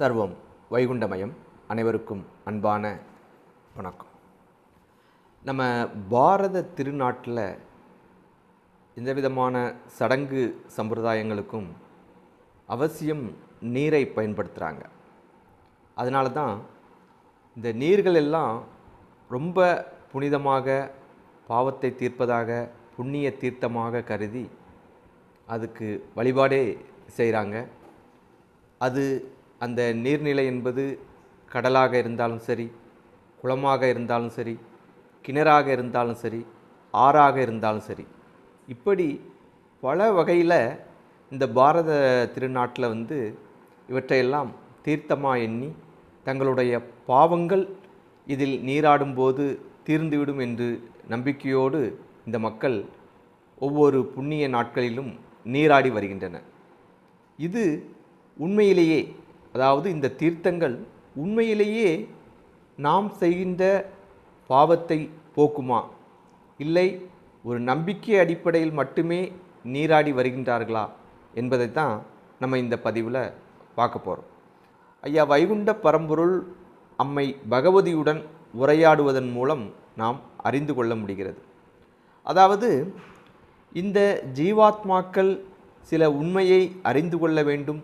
சர்வம் வைகுண்டமயம் அனைவருக்கும் அன்பான வணக்கம். நம்ம பாரத திருநாட்டில் எந்த விதமான சடங்கு சம்பிரதாயங்களுக்கும் அவசியம் நீரை பயன்படுத்துகிறாங்க அதனால தான் இந்த நீர்கள் எல்லாம் ரொம்ப புனிதமாக பாவத்தை தீர்ப்பதாக புண்ணிய தீர்த்தமாக கருதி அதுக்கு வழிபாடே செய்கிறாங்க. அது அந்த நீர்நிலை என்பது கடலாக இருந்தாலும் சரி குளமாக இருந்தாலும் சரி கிணறாக இருந்தாலும் சரி ஆறாக இருந்தாலும் சரி. இப்படி பல வகையில் இந்த பாரத திருநாட்டில் வந்து இவற்றையெல்லாம் தீர்த்தமாக எண்ணி தங்களுடைய பாவங்கள் இதில் நீராடும்போது தீர்ந்துவிடும் என்று நம்பிக்கையோடு இந்த மக்கள் ஒவ்வொரு புண்ணிய நாட்களிலும் நீராடி வருகின்றனர் இது உண்மையிலேயே அதாவது இந்த தீர்த்தங்கள் உண்மையிலேயே நாம் செய்கின்ற பாவத்தை போக்குமா? இல்லை ஒரு நம்பிக்கை அடிப்படையில் மட்டுமே நீராடி வருகின்றார்களா? என்பதை தான் நம்ம இந்த பதிவில் பார்க்க போகிறோம் ஐயா வைகுண்ட பரம்பொருள் அம்மை பகவதியுடன் உரையாடுவதன் மூலம் நாம் அறிந்து கொள்ள முடிகிறது. அதாவது இந்த ஜீவாத்மாக்கள் சில உண்மையை அறிந்து கொள்ள வேண்டும்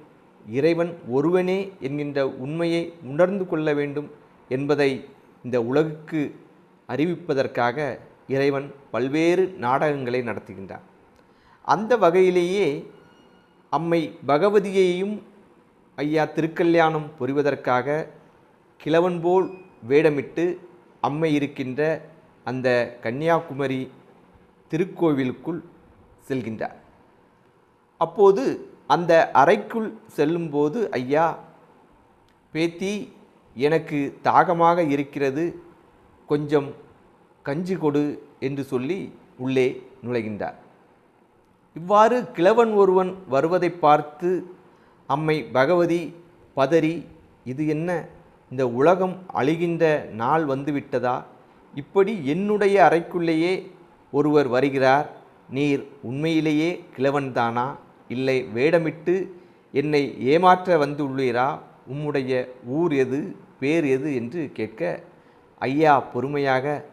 இறைவன் ஒருவனே என்கின்ற உண்மையை உணர்ந்து கொள்ள வேண்டும் என்பதை இந்த உலகுக்கு அறிவிப்பதற்காக இறைவன் பல்வேறு நாடகங்களை நடத்துகின்றார். அந்த வகையிலேயே அம்மை பகவதியையும் ஐயா திருக்கல்யாணம் புரிவதற்காக கிழவன் போல் வேடமிட்டு அம்மை இருக்கின்ற அந்த கன்னியாகுமரி திருக்கோவிலுக்குள் செல்கின்றார். அப்போது அந்த அறைக்குள் செல்லும்போது ஐயா பேத்தி எனக்கு தாகமாக இருக்கிறது. கொஞ்சம் கஞ்சி கொடு என்று சொல்லி உள்ளே நுழைகின்றார். இவ்வாறு கிழவன் ஒருவன் வருவதை பார்த்து அம்மை பகவதி பதறி இது என்ன? இந்த உலகம் அழிகின்ற நாள் வந்துவிட்டதா? இப்படி என்னுடைய அறைக்குள்ளேயே ஒருவர் வருகிறார் நீர் உண்மையிலேயே கிழவன்தானா? இல்லை வேடமிட்டு என்னை ஏமாற்ற வந்துள்ளீரா? உம்முடைய ஊர் எது பேர் எது? என்று கேட்க ஐயா பொறுமையாக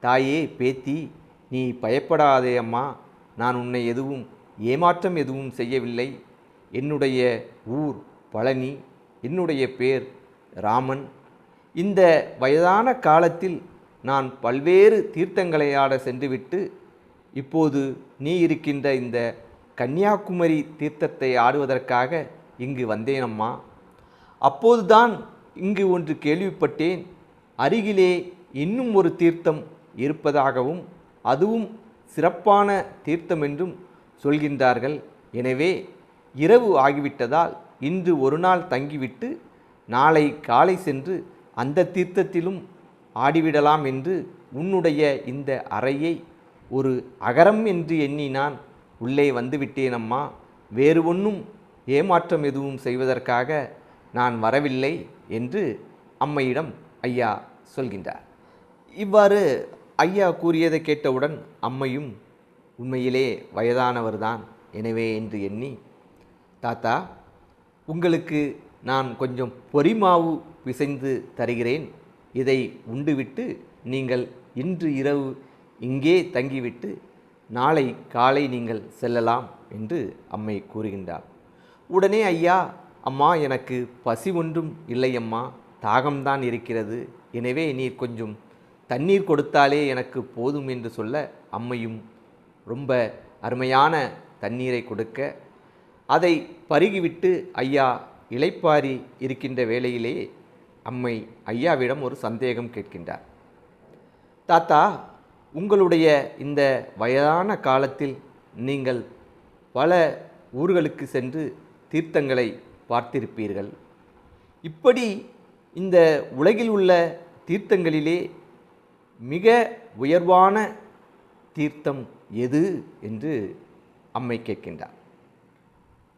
தாயே பேத்தி நீ பயப்படாதே அம்மா. நான் உன்னை எதுவும் ஏமாற்றம் எதுவும் செய்யவில்லை. என்னுடைய ஊர் பழனி என்னுடைய பேர் ராமன். இந்த வயதான காலத்தில் நான் பல்வேறு தீர்த்தங்களை ஆட சென்றுவிட்டு இப்போது நீ இருக்கின்ற இந்த கன்னியாகுமரி தீர்த்தத்தை ஆடுவதற்காக இங்கு வந்தேனம்மா. அப்போதுதான் இங்கு ஒன்று கேள்விப்பட்டேன். அருகிலே இன்னும் ஒரு தீர்த்தம் இருப்பதாகவும் அதுவும் சிறப்பான தீர்த்தம் என்றும் சொல்கின்றார்கள். எனவே இரவு ஆகிவிட்டதால் இன்று ஒரு நாள் தங்கிவிட்டு நாளை காலை சென்று அந்த தீர்த்தத்திலும் ஆடிவிடலாம் என்று உன்னுடைய இந்த அறையை ஒரு அகரம் என்று எண்ணி நான் உள்ளே வந்துவிட்டேனம்மா. வேறு ஒன்றும் ஏமாற்றம் எதுவும் செய்வதற்காக நான் வரவில்லை என்று அம்மையிடம் ஐயா சொல்கின்றார். இவ்வாறு ஐயா கூறியதை கேட்டவுடன் அம்மையும் உண்மையிலே வயதானவர்தான் எனவே என்று எண்ணி தாத்தா உங்களுக்கு நான் கொஞ்சம் பொறிமாவு பிசைந்து தருகிறேன். இதை உண்டுவிட்டு நீங்கள் இன்று இரவு இங்கே தங்கிவிட்டு நாளை காலை நீங்கள் செல்லலாம் என்று அம்மை கூறுகின்றார். உடனே ஐயா அம்மா எனக்கு பசி ஒன்றும் இல்லை அம்மா தாகம்தான் இருக்கிறது. எனவே நீர் கொஞ்சம் தண்ணீர் கொடுத்தாலே எனக்கு போதும் என்று சொல்ல அம்மையும் ரொம்ப அருமையான தண்ணீரை கொடுக்க அதை பருகிவிட்டு ஐயா இளைப்பாரி இருக்கின்ற வேளையிலே அம்மை ஐயாவிடம் ஒரு சந்தேகம் கேட்கின்றார். தாத்தா உங்களுடைய இந்த வயதான காலத்தில் நீங்கள் பல ஊர்களுக்கு சென்று தீர்த்தங்களை பார்த்திருப்பீர்கள். இப்படி இந்த உலகில் உள்ள தீர்த்தங்களிலே மிக உயர்வான தீர்த்தம் எது? என்று அம்மை கேட்கின்றார்.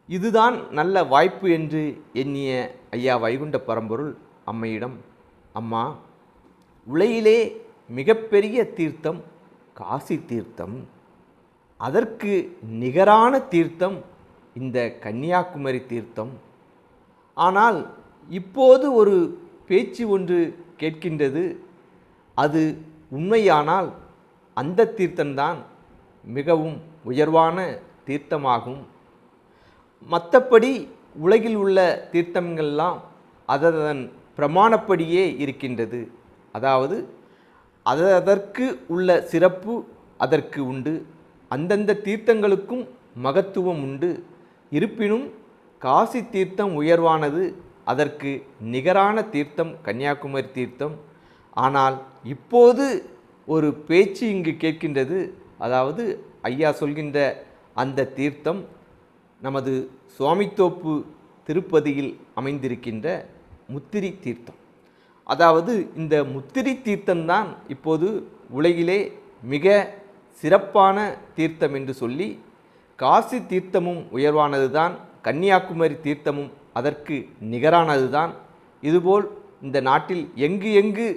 இதுதான் நல்ல வாய்ப்பு என்று எண்ணிய ஐயா வைகுண்ட பரம்பொருள் அம்மையிடம் அம்மா உலகிலே மிகப்பெரிய தீர்த்தம் காசி தீர்த்தம். அதற்கு நிகரான தீர்த்தம் இந்த கன்னியாகுமரி தீர்த்தம். ஆனால் இப்போது ஒரு பேச்சு ஒன்று கேட்கின்றது. அது உண்மையானால் அந்த தீர்த்தம்தான் மிகவும் உயர்வான தீர்த்தமாகும். மற்றபடி உலகில் உள்ள தீர்த்தங்கள்லாம் அதன் பிரமாணப்படியே இருக்கின்றது. அதாவது அது அதற்கு உள்ள சிறப்பு அதற்கு உண்டு. அந்தந்த தீர்த்தங்களுக்கும் மகத்துவம் உண்டு. இருப்பினும் காசி தீர்த்தம் உயர்வானது அதற்கு நிகரான தீர்த்தம் கன்னியாகுமரி தீர்த்தம். ஆனால் இப்போது ஒரு பேச்சு இங்கு கேட்கின்றது. அதாவது ஐயா சொல்கின்ற அந்த தீர்த்தம் நமது சுவாமித்தோப்பு திருப்பதியில் அமைந்திருக்கின்ற முத்திரி தீர்த்தம். அதாவது இந்த முத்திரி தீர்த்தம்தான் இப்போது உலகிலே மிக சிறப்பான தீர்த்தம் என்று சொல்லி காசி தீர்த்தமும் உயர்வானது தான் கன்னியாகுமரி தீர்த்தமும் அதற்கு நிகரானது தான். இதுபோல் இந்த நாட்டில் எங்கு எங்கு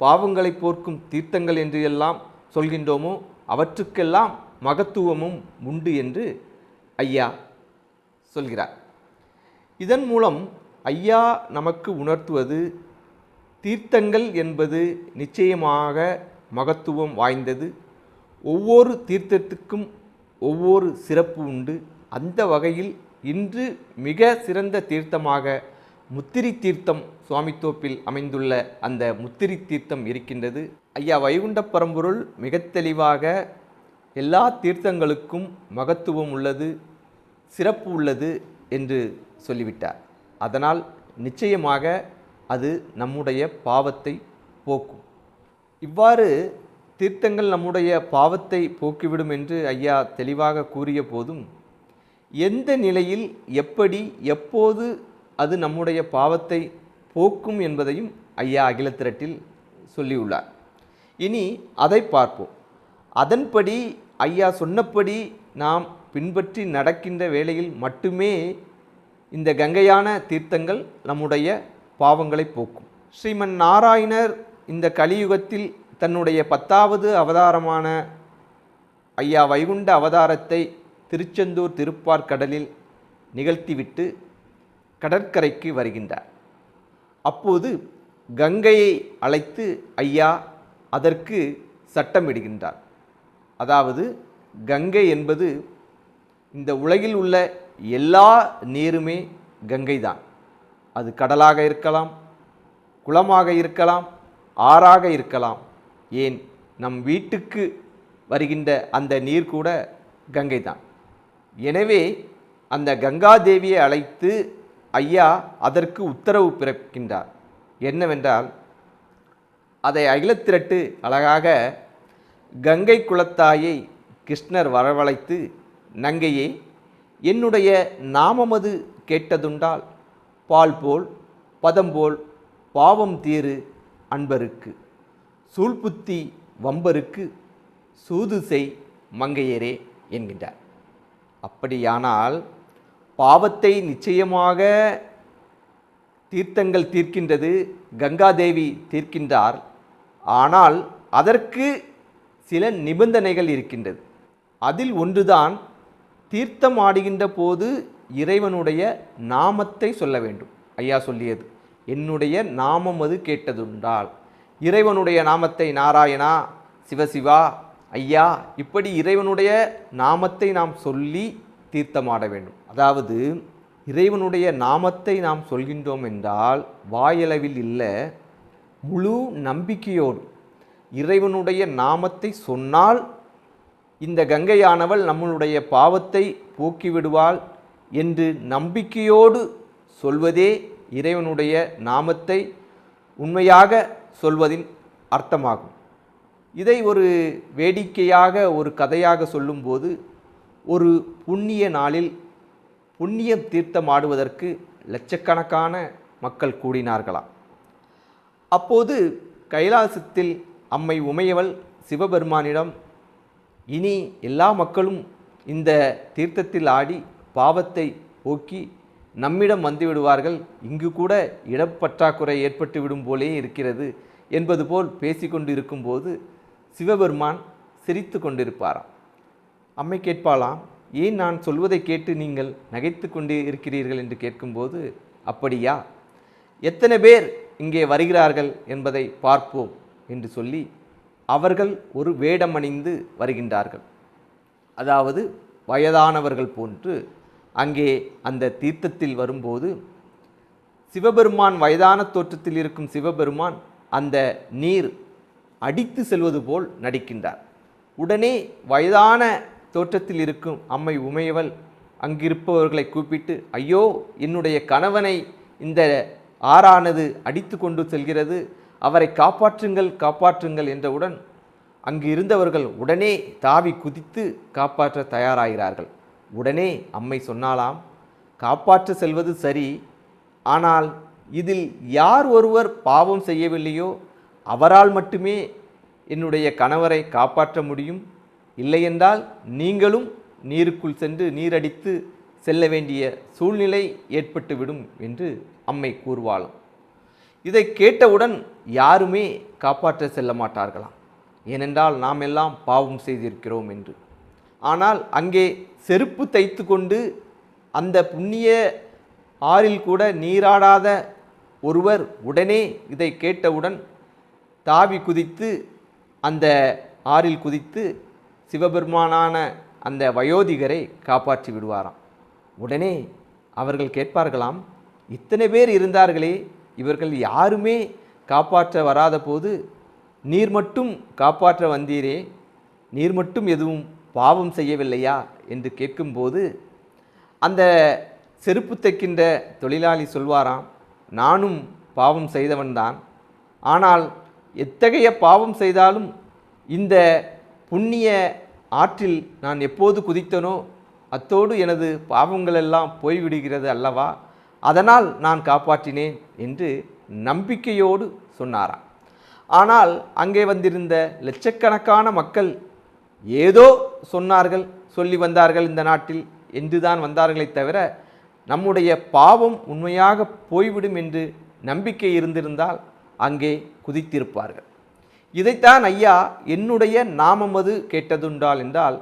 பாவங்களை போர்க்கும் தீர்த்தங்கள் என்று எல்லாம் சொல்கின்றோமோ அவற்றுக்கெல்லாம் மகத்துவமும் உண்டு என்று ஐயா சொல்கிறார். இதன் மூலம் ஐயா நமக்கு உணர்த்துவது தீர்த்தங்கள் என்பது நிச்சயமாக மகத்துவம் வாய்ந்தது. ஒவ்வொரு தீர்த்தத்துக்கும் ஒவ்வொரு சிறப்பு உண்டு. அந்த வகையில் இன்று மிக சிறந்த தீர்த்தமாக முத்திரி தீர்த்தம் சுவாமித்தோப்பில் அமைந்துள்ள அந்த முத்திரி தீர்த்தம் இருக்கின்றது. ஐயா வைகுண்ட பரம்பொருள் மிக தெளிவாக எல்லா தீர்த்தங்களுக்கும் மகத்துவம் உள்ளது சிறப்பு உள்ளது என்று சொல்லிவிட்டார். அதனால் நிச்சயமாக அது நம்முடைய பாவத்தை போக்கும். இவ்வாறு தீர்த்தங்கள் நம்முடைய பாவத்தை போக்கிவிடும் என்று ஐயா தெளிவாக கூறிய போதும் எந்த நிலையில் எப்படி எப்போது அது நம்முடைய பாவத்தை போக்கும் என்பதையும் ஐயா அகிலத்திரட்டில் சொல்லியுள்ளார். இனி அதை பார்ப்போம். அதன்படி ஐயா சொன்னபடி நாம் பின்பற்றி நடக்கின்ற வேளையில் மட்டுமே இந்த கங்கையான தீர்த்தங்கள் நம்முடைய பாவங்களை போக்கும். ஸ்ரீமன் நாராயணர் இந்த கலியுகத்தில் தன்னுடைய பத்தாவது அவதாரமான ஐயா வைகுண்ட அவதாரத்தை திருச்செந்தூர் திருப்பார்கடலில் நிகழ்த்திவிட்டு கடற்கரைக்கு வருகின்றார். அப்போது கங்கையை அழைத்து ஐயா அதற்கு சட்டமிடுகின்றார். அதாவது கங்கை என்பது இந்த உலகில் உள்ள எல்லா நீருமே கங்கை தான் அது கடலாக இருக்கலாம் குளமாக இருக்கலாம் ஆறாக இருக்கலாம். ஏன்? நம் வீட்டுக்கு வருகின்ற அந்த நீர் கூட கங்கை தான் எனவே அந்த கங்காதேவியை அழைத்து ஐயா அதற்கு உத்தரவு பிறக்கின்றார் என்னவென்றால் அதை அகிலத்திரட்டு அழகாக கங்கை குலத்தாயை கிருஷ்ணர் வரவழைத்து நங்கையை என்னுடைய நாமமது கேட்டதுண்டால் பால் போல் பதம் போல் பாவம் தீரு அன்பருக்கு. சூழ்புத்தி வம்பருக்கு சூது செய் மங்கையரே என்கின்றார். அப்படியானால் பாவத்தை நிச்சயமாக தீர்த்தங்கள் தீர்க்கின்றது கங்காதேவி தீர்க்கின்றார். ஆனால் அதற்கு சில நிபந்தனைகள் இருக்கின்றது. அதில் ஒன்றுதான் தீர்த்தம் ஆடுகின்ற போது இறைவனுடைய நாமத்தை சொல்ல வேண்டும். ஐயா சொல்லியது என்னுடைய நாமம் அது கேட்டதுண்டால். இறைவனுடைய நாமத்தை நாராயணா சிவசிவா ஐயா இப்படி இறைவனுடைய நாமத்தை நாம் சொல்லி தீர்த்தமாட வேண்டும். அதாவது இறைவனுடைய நாமத்தை நாம் சொல்கின்றோம் என்றால் வாயளவில் இல்லை முழு நம்பிக்கையோடு இறைவனுடைய நாமத்தை சொன்னால் இந்த கங்கையானவள் நம்மளுடைய பாவத்தை போக்கிவிடுவாள் என்று நம்பிக்கையோடு சொல்வதே இறைவனுடைய நாமத்தை உண்மையாக சொல்வதின் அர்த்தமாகும். இதை ஒரு வேடிக்கையாக ஒரு கதையாக சொல்லும்போது ஒரு புண்ணிய நாளில் புண்ணியம் தீர்த்தம் ஆடுவதற்கு லட்சக்கணக்கான மக்கள் கூடினார்களாம் அப்போது கைலாசத்தில் அம்மை உமையவள் சிவபெருமானிடம் இனி எல்லா மக்களும் இந்த தீர்த்தத்தில் ஆடி பாவத்தை போக்கி நம்மிடம் வந்துவிடுவார்கள். இங்கு கூட இடப்பற்றாக்குறை ஏற்பட்டுவிடும் போலே இருக்கிறது என்பது போல் பேசிக்கொண்டு இருக்கும்போது சிவபெருமான் சிரித்து கொண்டிருப்பாராம். அம்மை கேட்பாளாம் ஏன் நான் சொல்வதை கேட்டு நீங்கள் நகைத்து கொண்டு இருக்கிறீர்கள்? என்று கேட்கும்போது அப்படியா? எத்தனை பேர் இங்கே வருகிறார்கள் என்பதை பார்ப்போம் என்று சொல்லி அவர்கள் ஒரு வேடமணிந்து வருகின்றார்கள். அதாவது வயதானவர்கள் போன்று அங்கே அந்த தீர்த்தத்தில் வரும்போது சிவபெருமான் வயதான தோற்றத்தில் இருக்கும் சிவபெருமான் அந்த நீர் அடித்து செல்வது போல் நடிக்கின்றார். உடனே வயதான தோற்றத்தில் இருக்கும் அம்மை உமையவள் அங்கிருப்பவர்களை கூப்பிட்டு ஐயோ என்னுடைய கணவனை இந்த ஆறானது அடித்து கொண்டு செல்கிறது. அவரை காப்பாற்றுங்கள் காப்பாற்றுங்கள் என்றவுடன் அங்கு இருந்தவர்கள் உடனே தாவி குதித்து காப்பாற்ற தயாராகிறார்கள். உடனே அம்மை சொன்னாலாம் காப்பாற்ற செல்வது சரி ஆனால் இதில் யார் ஒருவர் பாவம் செய்யவில்லையோ அவரால் மட்டுமே என்னுடைய கணவரை காப்பாற்ற முடியும். இல்லையென்றால் நீங்களும் நீருக்குள் சென்று நீரடித்து செல்ல வேண்டிய சூழ்நிலை ஏற்பட்டுவிடும் என்று அம்மை கூறுவாளாம். இதை கேட்டவுடன் யாருமே காப்பாற்ற செல்ல மாட்டார்களாம். ஏனென்றால் நாம் எல்லாம் பாவம் செய்திருக்கிறோம் என்று. ஆனால் அங்கே செருப்பு தைத்து கொண்டு அந்த புண்ணிய ஆறில் கூட நீராடாத ஒருவர் உடனே இதை கேட்டவுடன் தாவி குதித்து அந்த ஆறில் குதித்து சிவபெருமானான அந்த வயோதிகரை காப்பாற்றி விடுவாராம். உடனே அவர்கள் கேட்பார்களாம் இத்தனை பேர் இருந்தார்களே இவர்கள் யாருமே காப்பாற்ற வராத போது நீர் மட்டும் காப்பாற்ற வந்தீரே நீர் மட்டும் எதுவும் பாவம் செய்யவில்லையா? என்று கேட்கும்போது அந்த செருப்பு தைக்கின்ற தொழிலாளி சொல்வாராம் நானும் பாவம் செய்தவன்தான் ஆனால் எத்தகைய பாவம் செய்தாலும் இந்த புண்ணிய ஆற்றில் நான் எப்போது குதித்தனோ அத்தோடு எனது பாவங்களெல்லாம் போய்விடுகிறது அல்லவா? அதனால் நான் காப்பாற்றினேன் என்று நம்பிக்கையோடு சொன்னாராம். ஆனால் அங்கே வந்திருந்த லட்சக்கணக்கான மக்கள் ஏதோ சொன்னார்கள் சொல்லி வந்தார்கள் இந்த நாட்டில் என்றுதான் வந்தார்களே தவிர நம்முடைய பாவம் உண்மையாக போய்விடும் என்று நம்பிக்கை இருந்திருந்தால் அங்கே குதித்திருப்பார்கள். இதைத்தான் ஐயா என்னுடைய நாமமது கேட்டதுண்டால் என்றால்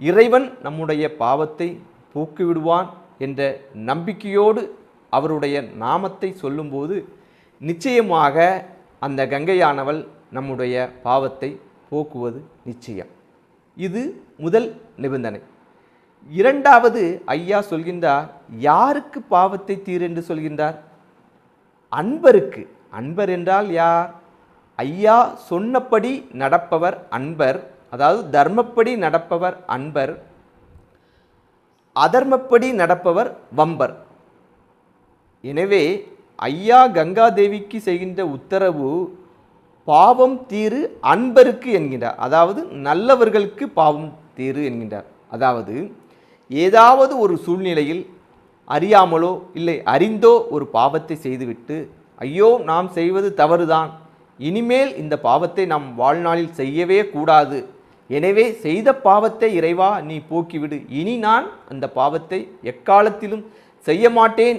இறைவன் நம்முடைய பாவத்தை போக்கிவிடுவான் என்ற நம்பிக்கையோடு அவருடைய நாமத்தை சொல்லும்போது நிச்சயமாக அந்த கங்கையானவள் நம்முடைய பாவத்தை போக்குவது நிச்சயம். இது முதல் நிபந்தனை. இரண்டாவது ஐயா சொல்கின்றார் யாருக்கு பாவத்தை தீர் என்று சொல்கின்றார்? அன்பருக்கு. அன்பர் என்றால் யார்? ஐயா சொன்னபடி நடப்பவர் அன்பர் அதாவது தர்மப்படி நடப்பவர் அன்பர் அதர்மப்படி நடப்பவர் வம்பர். எனவே ஐயா கங்காதேவிக்கு செய்கின்ற உத்தரவு பாவம் தீரு அன்பருக்கு என்கின்றார். அதாவது நல்லவர்களுக்கு பாவம் தீரு என்கின்றார். அதாவது ஏதாவது ஒரு சூழ்நிலையில் அறியாமலோ இல்லை அறிந்தோ ஒரு பாவத்தை செய்துவிட்டு ஐயோ நாம் செய்வது தவறுதான் இனிமேல் இந்த பாவத்தை நாம் வாழ்நாளில் செய்யவே கூடாது எனவே செய்த பாவத்தை இறைவா நீ போக்கிவிடு இனி நான் அந்த பாவத்தை எக்காலத்திலும் செய்ய மாட்டேன்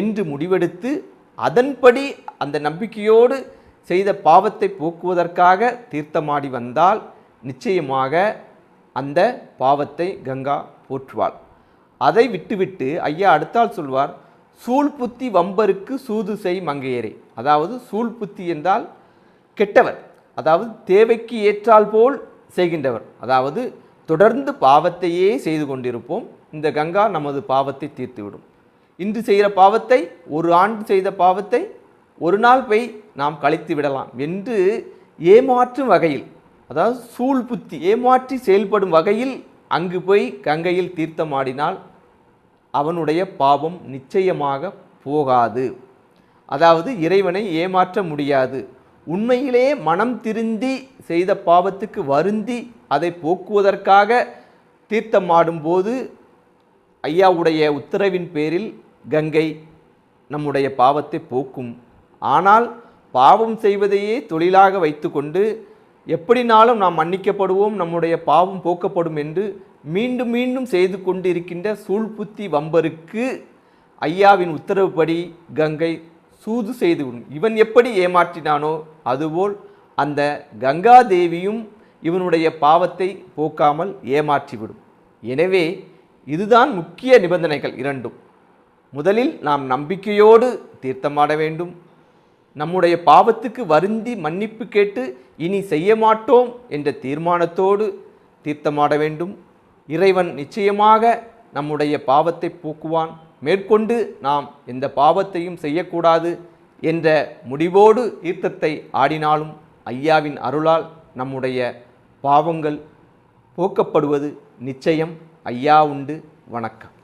என்று முடிவெடுத்து அதன்படி அந்த நம்பிக்கையோடு செய்த பாவத்தை போக்குவதற்காக தீர்த்தமாடி வந்தால் நிச்சயமாக அந்த பாவத்தை கங்கா போற்றுவாள். அதை விட்டுவிட்டு ஐயா அடுத்தால் சொல்வார் சூழ்புத்தி வம்பருக்கு சூது செய் மங்கையரே. அதாவது சூழ்புத்தி என்றால் கெட்டவர் அதாவது தேவைக்கு ஏற்றால் போல் செய்கின்றவர். அதாவது தொடர்ந்து பாவத்தையே செய்து கொண்டிருப்போம். இந்த கங்கா நமது பாவத்தை தீர்த்துவிடும். இன்று செய்கிற பாவத்தை ஒரு ஆண்டு செய்த பாவத்தை ஒரு நாள் போய் நாம் கழித்து விடலாம் என்று ஏமாற்றும் வகையில் அதாவது சூழ் புத்தி ஏமாற்றி செயல்படும் வகையில் அங்கு போய் கங்கையில் தீர்த்தமாடினால் அவனுடைய பாவம் நிச்சயமாக போகாது. அதாவது இறைவனை ஏமாற்ற முடியாது. உண்மையிலே மனம் திருந்தி செய்த பாவத்துக்கு வருந்தி அதை போக்குவதற்காக தீர்த்தமாடும்போது ஐயாவுடைய உத்தரவின் பேரில் கங்கை நம்முடைய பாவத்தை போக்கும். ஆனால் பாவம் செய்வதையே தொழிலாக வைத்துக்கொண்டு எப்படினாலும் நாம் மன்னிக்கப்படுவோம் நம்முடைய பாவம் போக்கப்படும் என்று மீண்டும் மீண்டும் செய்து கொண்டிருக்கின்ற சூழ்புத்தி வம்பருக்கு ஐயாவின் உத்தரவுப்படி கங்கை சூது செய்து விடும் இவன் எப்படி ஏமாற்றினானோ அதுபோல் அந்த கங்கா தேவியும் இவனுடைய பாவத்தை போக்காமல் ஏமாற்றிவிடும். எனவே இதுதான் முக்கிய நிபந்தனைகள் இரண்டும். முதலில் நாம் நம்பிக்கையோடு தீர்த்தமாட வேண்டும். நம்முடைய பாவத்துக்கு வருந்தி மன்னிப்பு கேட்டு இனி செய்ய மாட்டோம் என்ற தீர்மானத்தோடு தீர்த்தமாட வேண்டும். இறைவன் நிச்சயமாக நம்முடைய பாவத்தை போக்குவான். மேற்கொண்டு நாம் எந்த பாவத்தையும் செய்யக்கூடாது என்ற முடிவோடு தீர்த்தத்தை ஆடினாலும் ஐயாவின் அருளால் நம்முடைய பாவங்கள் போக்கப்படுவது நிச்சயம். ஐயா உண்டு. வணக்கம்.